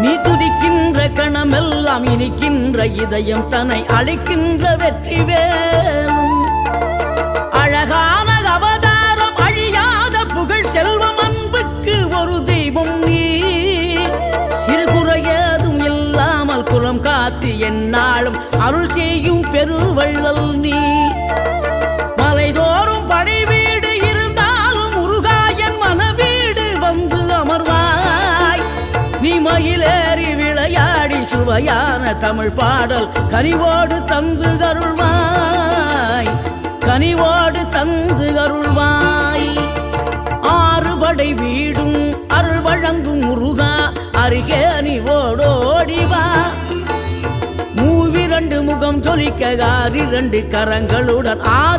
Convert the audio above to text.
நீ துதிக்கின்ற கணமெல்லாம் இனிக்கின்ற இதயம் தன்னை அழைக்கின்ற வெற்றி வேலும் அழகான அவதாரம் அழியாத புகழ் செல்வம் அன்புக்கு ஒரு தெய்வம் நீ. சிறுகுறையதும் இல்லாமல் குலம் காத்து என்னாலும் அருள் செய்யும் பெருவள்ளல் நீ மகிழேறி விளையாடி சுவையான தமிழ் பாடல் கனிவோடு தந்து அருள்வாய். கனிவோடு தந்து அருள்வாய். ஆறுபடை வீடும் அருள் வழங்கும் முருகா அருகே நீ ஓடோடி மூவிரண்டு முகம் ஜொலிக்க இரண்டு கரங்களுடன் ஆறு